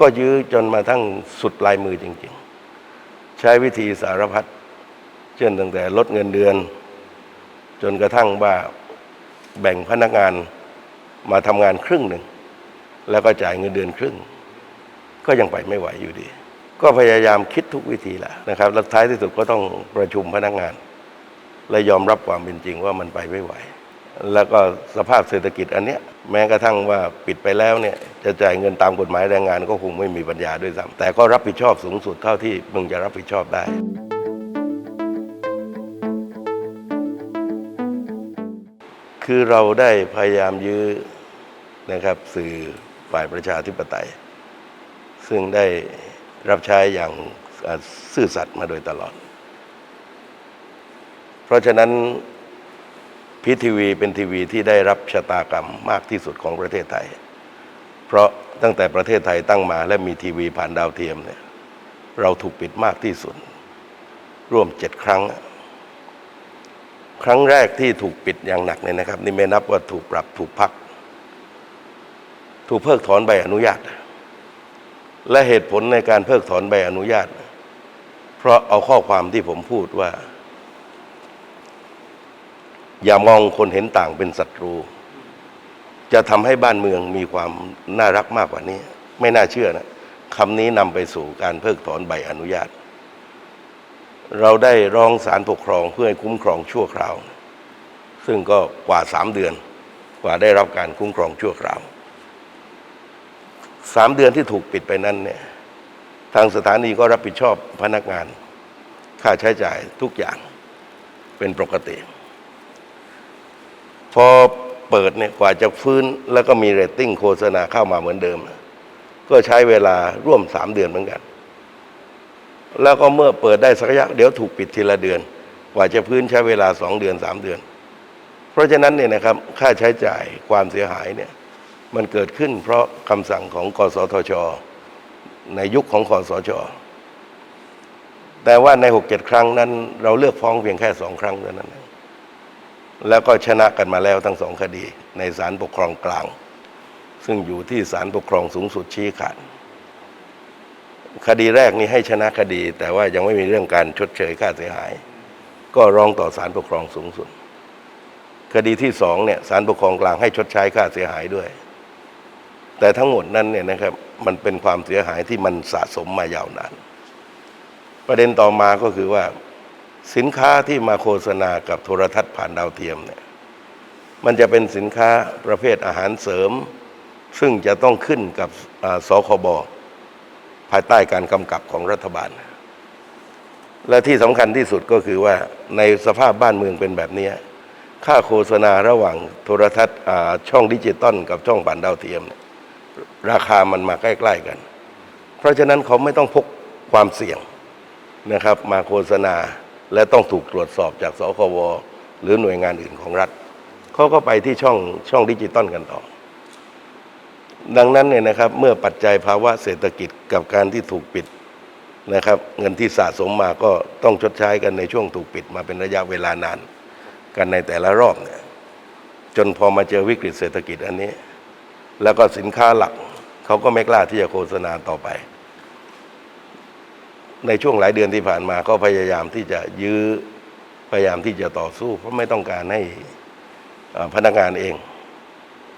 ก็ยื้อจนมาทั้งสุดปลายมือจริง ๆ ใช้วิธีสารพัดเช่นตั้งแต่ลดเงินเดือน จนกระทั่งว่าแบ่งพนักงานมาทำงานครึ่งหนึ่ง แล้วก็จ่ายเงินเดือนครึ่ง ก็ยังไปไม่ไหวอยู่ดี ก็พยายามคิดทุกวิธีแหละนะครับแล้วท้ายที่สุดก็ต้องประชุมพนักงาน และยอมรับความเป็นจริงว่ามันไปไม่ไหว แล้วก็สภาพเศรษฐกิจอันเนี้ยแม้กระทั่งว่าปิดไปแล้วเนี่ยจะจ่ายเงินตามกฎหมายแรงงานก็คงไม่มีปัญญาด้วยซ้ำแต่ก็รับผิดชอบสูงสุดเท่าที่มึงจะรับผิดชอบได้คือเราได้พยายามยื้อนะครับสื่อฝ่ายประชาธิปไตย ซึ่งได้รับใช้อย่างซื่อสัตย์มาโดยตลอด เพราะฉะนั้น พีทีวีเป็นทีวีที่ได้รับชะตากรรมมากที่สุดของประเทศไทย เพราะตั้งแต่ประเทศไทยตั้งมาและมีทีวีผ่านดาวเทียมเนี่ยเราถูกปิดมากที่สุด ร่วมเจ็ดครั้ง ครั้งแรกที่ถูกปิดอย่างหนักเนี่ยนะครับ นี่ไม่นับว่าถูกปรับถูกพัก ถูกเพิกถอนใบอนุญาต และเหตุผลในการเพิกถอนใบอนุญาต เพราะเอาข้อความที่ผมพูดว่า อย่ามองคนเห็นต่างเป็นศัตรู จะทำให้บ้านเมืองมีความน่ารักมากกว่านี้ ไม่น่าเชื่อนะคำนี้นำไปสู่การเพิกถอนใบอนุญาต เราได้ร้องศาลปกครองเพื่อให้คุ้มครองชั่วคราว ซึ่งก็กว่าสามเดือนกว่าได้รับการคุ้มครองชั่วคราวสามเดือนที่ถูกปิดไปนั้นเนี่ยทางสถานีก็รับผิดชอบพนักงาน ค่าใช้จ่ายทุกอย่างเป็นปกติ พอเปิดเนี่ยกว่าจะฟื้นแล้วก็มีเรตติ้งโฆษณาเข้ามาเหมือนเดิม ก็ใช้เวลาร่วมสามเดือนเหมือนกัน แล้วก็เมื่อเปิดได้สักระยะเดี๋ยวถูกปิดทีละเดือน กว่าจะพื้นใช้เวลาสองเดือนสามเดือน เพราะฉะนั้นเนี่ยนะครับค่าใช้จ่ายความเสียหายเนี่ยมันเกิดขึ้นเพราะคำสั่งของกสทช ในยุคของคอสช แต่ว่าในหกเจ็ดครั้งนั้น เราเลือกฟ้องเพียงแค่สองครั้งเท่านั้น แล้วก็ชนะกันมาแล้วทั้งสองคดีในศาลปกครองกลาง ซึ่งอยู่ที่ศาลปกครองสูงสุดชี้ขาดคดีแรกนี้ให้ชนะคดี แต่ว่ายังไม่มีเรื่องการชดเชยค่าเสียหาย ก็ร้องต่อศาลปกครองสูงสุด คดีที่สองเนี่ยศาลปกครองกลางให้ชดใช้ค่าเสียหายด้วย แต่ทั้งหมดนั้นเนี่ยนะครับมันเป็นความเสียหายที่มันสะสมมายาวนานประเด็นต่อมาก็คือว่า สินค้าที่มาโฆษณากับโทรทัศน์ผ่านดาวเทียมเนี่ยมันจะเป็นสินค้าประเภทอาหารเสริม ซึ่งจะต้องขึ้นกับสคบภายใต้การกำกับของรัฐบาล และที่สำคัญที่สุดก็คือว่าในสภาพบ้านเมืองเป็นแบบนี้ ค่าโฆษณาระหว่างโทรทัศน์ช่องดิจิตอลกับช่องผ่านดาวเทียม ราคามันมาใกล้ ๆกัน เพราะฉะนั้นเขาไม่ต้องพกความเสี่ยงนะครับมาโฆษณา และต้องถูกตรวจสอบจากสคบหรือหน่วยงานอื่นของรัฐเขาก็ไปที่ช่องช่องดิจิตอลกันต่อ ดังนั้นเนี่ยนะครับ เมื่อปัจจัยภาวะเศรษฐกิจกับการที่ถูกปิดนะครับ เงินที่สะสมมาก็ต้องชดใช้กันในช่วงถูกปิดมาเป็นระยะเวลานาน กันในแต่ละรอบเนี่ยจนพอมาเจอวิกฤตเศรษฐกิจอันนี้ แล้วก็สินค้าหลักเขาก็ไม่กล้าที่จะโฆษณาต่อไป ในช่วงหลายเดือนที่ผ่านมาก็พยายามที่จะยื้อพยายามที่จะต่อสู้ เพราะไม่ต้องการให้พนักงานเอง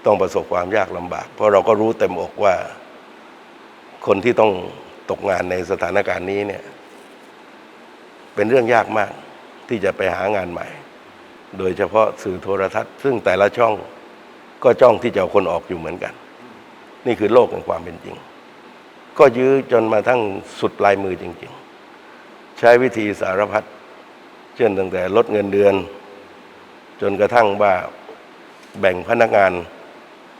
ต้องประสบความยากลำบาก เพราะเราก็รู้เต็มอกว่าคนที่ต้องตกงานในสถานการณ์นี้เนี่ย เป็นเรื่องยากมากที่จะไปหางานใหม่ โดยเฉพาะสื่อโทรทัศน์ ซึ่งแต่ละช่องก็จ้องที่จะเอาคนออกอยู่เหมือนกัน นี่คือโลกของความเป็นจริง ก็ยื้อจนมาทั้งสุดปลายมือจริง ๆ ใช้วิธีสารพัดเช่นตั้งแต่ลดเงินเดือน จนกระทั่งว่าแบ่งพนักงาน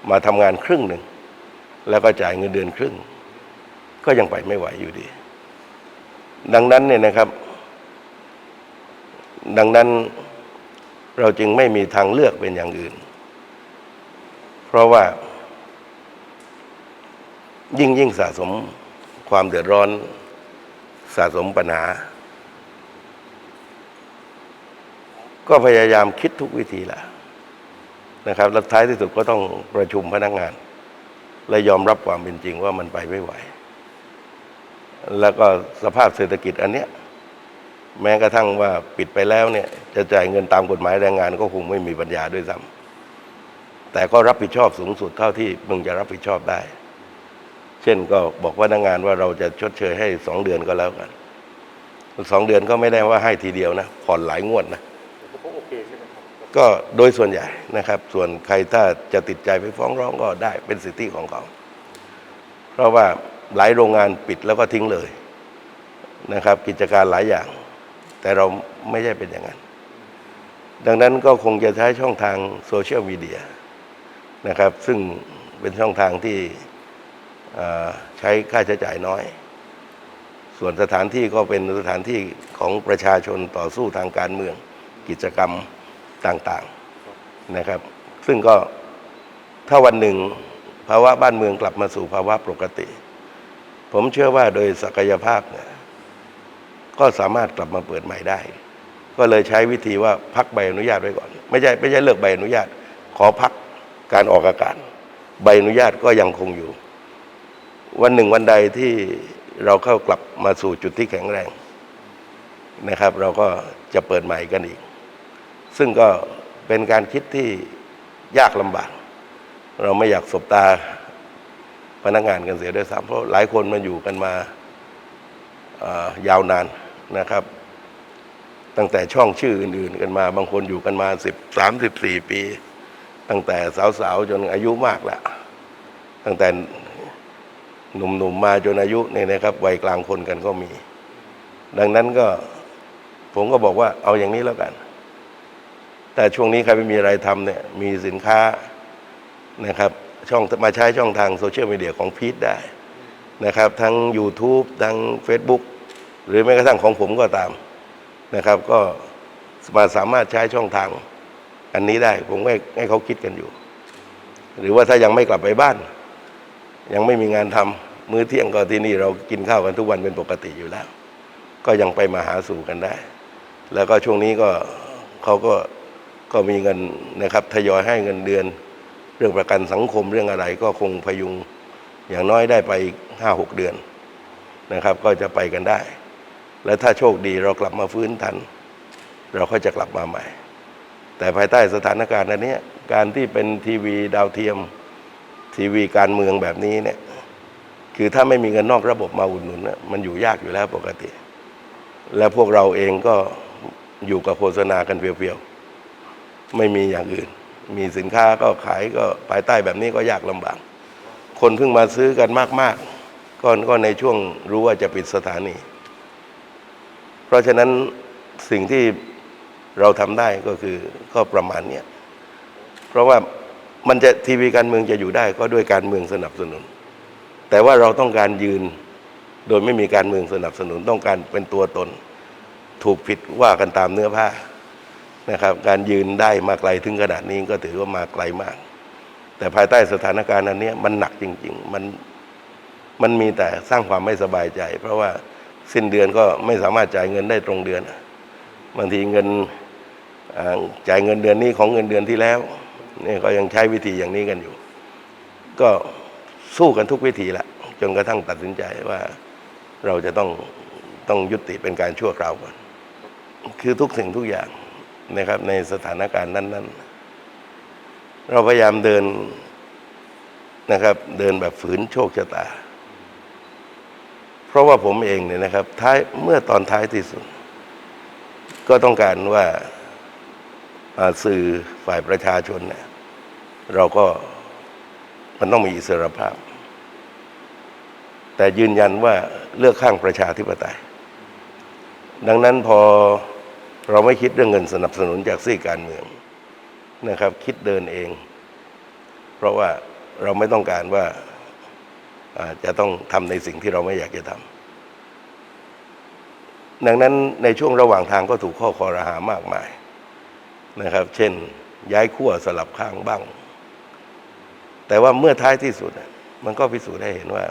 มาทำงานครึ่งหนึ่ง แล้วก็จ่ายเงินเดือนครึ่ง ก็ยังไปไม่ไหวอยู่ดี ดังนั้นเนี่ยนะครับ ดังนั้นเราจึงไม่มีทางเลือกเป็นอย่างอื่น เพราะว่า ยิ่งยิ่งสะสมความเดือดร้อนสะสมปัญหา ก็พยายามคิดทุกวิธีแหละนะครับแล้วท้ายที่สุดก็ต้องประชุมพนักงาน และยอมรับความเป็นจริงว่ามันไปไม่ไหว แล้วก็สภาพเศรษฐกิจอันเนี้ยแม้กระทั่งว่าปิดไปแล้วเนี่ยจะจ่ายเงินตามกฎหมายแรงงานก็คงไม่มีปัญญาด้วยซ้ำแต่ก็รับผิดชอบสูงสุดเท่าที่มึงจะรับผิดชอบได้ ช่นก็บอกว่านักงานว่าเราจะชดเชยให้สองเดือนก็แล้วกันสองเดือนก็ไม่ได้ว่าให้ทีเดียวนะผ่อนหลายงวดนะก็โอเคใช่ไหมครับก็โดยส่วนใหญ่นะครับ ส่วนใครถ้าจะติดใจไปฟ้องร้องก็ได้เป็นสิทธิของเขา เพราะว่าหลายโรงงานปิดแล้วก็ทิ้งเลยนะครับ กิจการหลายอย่าง แต่เราไม่ใช่เป็นอย่างนั้น ดังนั้นก็คงจะใช้ช่องทางโซเชียลมีเดียนะครับ ซึ่งเป็นช่องทางที่ ใช้ค่าใช้จ่ายน้อย ส่วนสถานที่ก็เป็นสถานที่ของประชาชนต่อสู้ทางการเมืองกิจกรรมต่างๆนะครับ ซึ่งก็ถ้าวันหนึ่งภาวะบ้านเมืองกลับมาสู่ภาวะปกติ ผมเชื่อว่าโดยศักยภาพเนี่ยก็สามารถกลับมาเปิดใหม่ได้ ก็เลยใช้วิธีว่าพักใบอนุญาตไว้ก่อน ไม่ใช่ไม่ใช่เลิกใบอนุญาต ขอพักการออกอากาศ ใบอนุญาตก็ยังคงอยู่ วันหนึ่งวันใดที่เราเข้ากลับมาสู่จุดที่แข็งแรงนะครับ เราก็จะเปิดใหม่กันอีก ซึ่งก็เป็นการคิดที่ยากลำบาก เราไม่อยากสบตาพนักงานกันเสียด้วยซ้ำเพราะหลายคนมาอยู่กันมาเอ่อยาวนานนะครับ ตั้งแต่ช่องชื่ออื่น ๆ กันมา บางคนอยู่กันมาสิบสามสิบสี่ปี ตั้งแต่สาวๆ จนอายุมากแล้ว ตั้งแต่ หนุ่มๆมาจนอายุเนี่ยนะครับวัยกลางคนกันก็มี ดังนั้นก็ผมก็บอกว่าเอาอย่างนี้แล้วกัน แต่ช่วงนี้ใครไม่มีอะไรทำเนี่ยมีสินค้านะครับช่องมาใช้ช่องทางโซเชียลมีเดียของพีทได้นะครับทั้ง YouTube ทั้ง Facebook หรือแม้กระทั่งของผมก็ตามนะครับ ก็มาสามารถใช้ช่องทาง อันนี้ได้ผมให้ให้เขาคิดกันอยู่ หรือว่าถ้ายังไม่กลับไปบ้าน ยังไม่มีงานทำ มื้อเที่ยงก็ที่นี่เรากินข้าวกันทุกวันเป็นปกติอยู่แล้ว ก็ยังไปมาหาสู่กันได้ แล้วก็ช่วงนี้ก็เขาก็ก็มีเงินนะครับทยอยให้เงินเดือน เรื่องประกันสังคมเรื่องอะไรก็คงพยุงอย่างน้อยได้ไปห้าหกเดือนนะครับ ก็จะไปกันได้ และถ้าโชคดีเรากลับมาฟื้นทัน เราก็จะกลับมาใหม่ แต่ภายใต้สถานการณ์อันเนี้ยการที่เป็นทีวีดาวเทียม ทีวีการเมืองแบบนี้เนี่ย คือถ้าไม่มีเงินนอกระบบมาอุดหนุนน่ะมันอยู่ยากอยู่แล้วปกติ และพวกเราเองก็อยู่กับโฆษณากันเพียวๆ ไม่มีอย่างอื่น มีสินค้าก็ขายก็ภายใต้แบบนี้ก็ยากลำบาก คนเพิ่งมาซื้อกันมากๆก็ก็ในช่วงรู้ว่าจะปิดสถานี เพราะฉะนั้นสิ่งที่เราทำได้ก็คือก็ประมาณเนี้ยเพราะว่ามันจะทีวีการเมืองจะอยู่ได้ก็ด้วยการเมืองสนับสนุน แต่ว่าเราต้องการยืนโดยไม่มีการเมืองสนับสนุนต้องการเป็นตัวตน ถูกผิดว่ากันตามเนื้อผ้านะครับ การยืนได้มาไกลถึงขนาดนี้ก็ถือว่ามาไกลมาก แต่ภายใต้สถานการณ์อันนี้มันหนักจริง ๆ มันมันมีแต่สร้างความไม่สบายใจ เพราะว่าสิ้นเดือนก็ไม่สามารถจ่ายเงินได้ตรงเดือนบางทีเงินจ่ายเงินเดือนนี้ของเงินเดือนที่แล้วนี่ก็ยังใช้วิธีอย่างนี้กันอยู่ ก็ สู้กันทุกวิธีละจนกระทั่งตัดสินใจว่าเราจะต้องต้องยุติเป็นการชั่วคราวก่อน คือทุกสิ่งทุกอย่างนะครับในสถานการณ์นั้น ๆ เราพยายามเดินนะครับ เดินแบบฝืนโชคชะตา เพราะว่าผมเองเนี่ยนะครับ ท้ายเมื่อตอนท้ายที่สุด ก็ต้องการว่าอ่าสื่อฝ่ายประชาชนเนี่ยเราก็ มันต้องมีอิสรภาพ แต่ยืนยันว่าเลือกข้างประชาธิปไตย ดังนั้นพอเราไม่คิดเรื่องเงินสนับสนุนจากซีกการเมืองนะครับ คิดเดินเอง เพราะว่าเราไม่ต้องการว่าอ่าจะต้องทำในสิ่งที่เราไม่อยากจะทำดังนั้นในช่วงระหว่างทางก็ถูกข้อคอรหามากมายนะครับ เช่น ย้ายขั้วสลับข้างบ้าง แต่ว่าเมื่อท้ายที่สุด มันก็พิสูจน์ให้เห็นว่า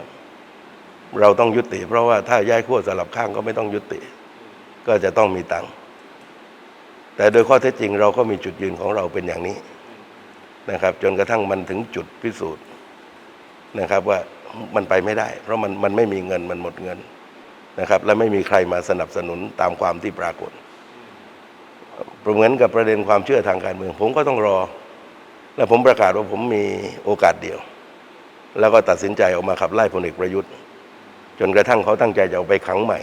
เราต้องยุติ เพราะว่าถ้าย้ายขั้วสลับข้างก็ไม่ต้องยุติ ก็จะต้องมีตังค์แต่โดยข้อเท็จจริงเราก็มีจุดยืนของเราเป็นอย่างนี้นะครับ จนกระทั่งมันถึงจุดพิสูจน์นะครับว่ามันไปไม่ได้ เพราะมันมันไม่มีเงินมันหมดเงินนะครับ และไม่มีใครมาสนับสนุนตามความที่ปรากฏเหมือนกับประเด็นความเชื่อทางการเมือง ผมก็ต้องรอ และผมประกาศว่าผมมีโอกาสเดียว แล้วก็ตัดสินใจออกมาขับไล่พลเอกประยุทธ์ จนกระทั่งเขาตั้งใจจะเอาไปขังใหม่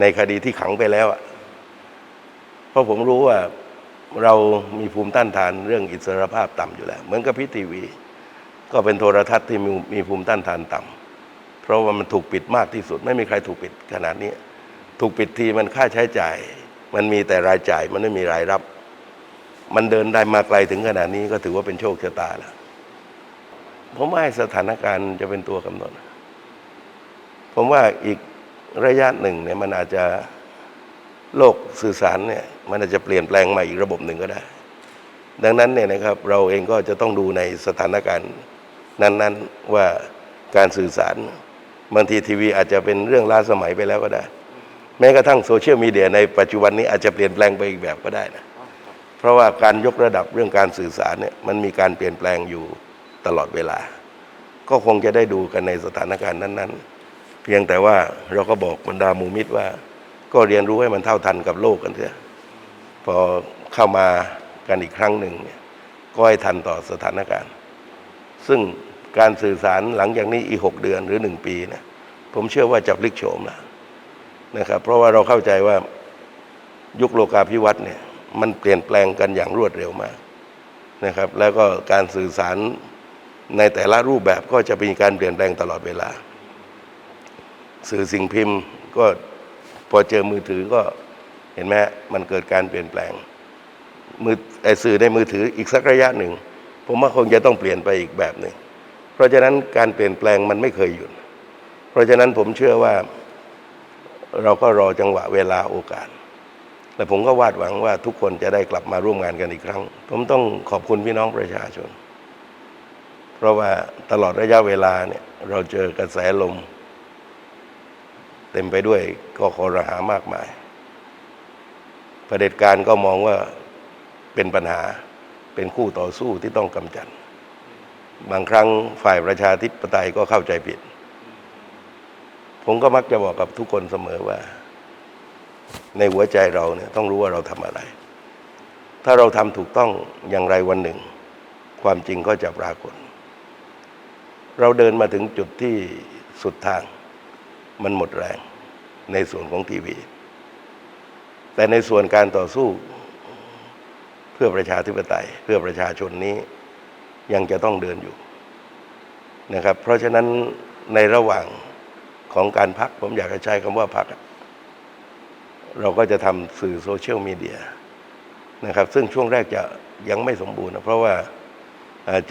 ในคดีที่ขังไปแล้วเพราะผมรู้ว่าเรามีภูมิต้านทานเรื่องอิสรภาพต่ำอยู่แล้ว เหมือนกับพีทีวี ก็เป็นโทรทัศน์ที่มีมีภูมิต้านทานต่ำเพราะว่ามันถูกปิดมากที่สุด ไม่มีใครถูกปิดขนาดนี้ ถูกปิดทีมันค่าใช้จ่าย มันมีแต่รายจ่ายมันไม่มีรายรับ มันเดินได้มาไกลถึงขนาดนี้ก็ถือว่าเป็นโชคชะตาแล้วผมว่าสถานการณ์จะเป็นตัวกำหนด ผมว่าอีกระยะหนึ่งเนี่ยมันอาจจะโลกสื่อสารเนี่ยมันอาจจะเปลี่ยนแปลงใหม่อีกระบบหนึ่งก็ได้ ดังนั้นเนี่ยนะครับเราเองก็จะต้องดูในสถานการณ์นั้น ๆว่าการสื่อสาร บางทีทีวีอาจจะเป็นเรื่องล้าสมัยไปแล้วก็ได้ แม้กระทั่งโซเชียลมีเดียในปัจจุบันนี้อาจจะเปลี่ยนแปลงไปอีกแบบก็ได้นะ ราะว่าการยกระดับเรื่องการสื่อสารเนี่ยมันมีการเปลี่ยนแปลงอยู่ตลอดเวลา ก็คงจะได้ดูกันในสถานการณ์นั้น ๆ เพียงแต่ว่าเราก็บอกบรรดามูมิตรว่า ก็เรียนรู้ให้มันเท่าทันกับโลกกันเถอะพอเข้ามากันอีกครั้งหนึ่งเนี่ยก็ให้ทันต่อสถานการณ์ ซึ่งการสื่อสารหลังจากนี้อีกหกเดือนหรือหนึ่งปีเนี่ยผมเชื่อว่าจะพลิกโฉมแล้วนะครับ เพราะว่าเราเข้าใจว่ายุคโลกาภิวัตน์เนี่ย มันเปลี่ยนแปลงกันอย่างรวดเร็วมากนะครับ แล้วก็การสื่อสารในแต่ละรูปแบบก็จะมีการเปลี่ยนแปลงตลอดเวลา สื่อสิ่งพิมพ์ก็พอเจอมือถือก็เห็นไหมมันเกิดการเปลี่ยนแปลงมือไอสื่อในมือถืออีกสักระยะหนึ่ง ผมว่าคงจะต้องเปลี่ยนไปอีกแบบหนึ่งเพราะฉะนั้นการเปลี่ยนแปลงมันไม่เคยหยุด เพราะฉะนั้นผมเชื่อว่าเราก็รอจังหวะเวลาโอกาส และผมก็วาดหวังว่าทุกคนจะได้กลับมาร่วมงานกันอีกครั้ง ผมต้องขอบคุณพี่น้องประชาชน เพราะว่าตลอดระยะเวลาเนี่ยเราเจอกระแสลม เต็มไปด้วยก็คอรหามากมายเผด็จการก็มองว่าเป็นปัญหาเป็นคู่ต่อสู้ที่ต้องกำจัด บางครั้งฝ่ายประชาธิปไตยก็เข้าใจผิด ผมก็มักจะบอกกับทุกคนเสมอว่า ในหัวใจเราเนี่ยต้องรู้ว่าเราทำอะไร ถ้าเราทำถูกต้องอย่างไรวันหนึ่ง ความจริงก็จะปรากฏ เราเดินมาถึงจุดที่สุดทาง มันหมดแรงในส่วนของทีวี แต่ในส่วนการต่อสู้ เพื่อประชาธิปไตย เพื่อประชาชนนี้ยังจะต้องเดินอยู่นะครับ เพราะฉะนั้นในระหว่างของการพักผมอยากจะใช้คำว่าพัก เราก็จะทำสื่อโซเชียลมีเดียนะครับซึ่งช่วงแรกจะยังไม่สมบูรณ์นะเพราะว่า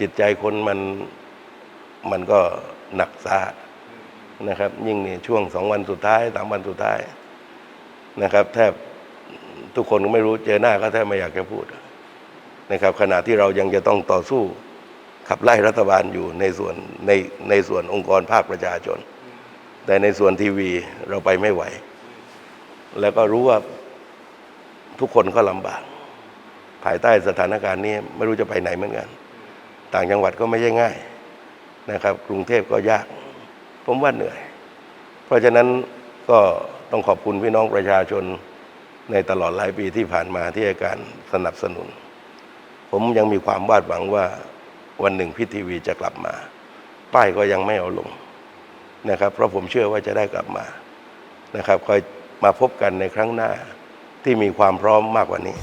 จิตใจคนมันมันก็หนักสาหัสนะครับ ยิ่งนี่ช่วงสองวันสุดท้ายสามวันสุดท้ายนะครับ แทบทุกคนก็ไม่รู้เจอหน้าก็แทบไม่อยากจะพูดนะครับ ขณะที่เรายังจะต้องต่อสู้ขับไล่รัฐบาลอยู่ในส่วนในในส่วนองค์กรภาคประชาชน แต่ในส่วนทีวีเราไปไม่ไหว แล้วก็รู้ว่าทุกคนก็ลำบาก ภายใต้สถานการณ์นี้ไม่รู้จะไปไหนเหมือนกัน ต่างจังหวัดก็ไม่ใช่ง่ายนะครับ กรุงเทพก็ยาก ผมว่าเหนื่อย เพราะฉะนั้นก็ต้องขอบคุณพี่น้องประชาชนในตลอดหลายปีที่ผ่านมาที่ให้การสนับสนุน ผมยังมีความวาดหวังว่าวันหนึ่งพี่ทีวีจะกลับมา ป้ายก็ยังไม่เอาลงนะครับ เพราะผมเชื่อว่าจะได้กลับมานะครับคอย มาพบกันในครั้งหน้าที่มีความพร้อมมากกว่านี้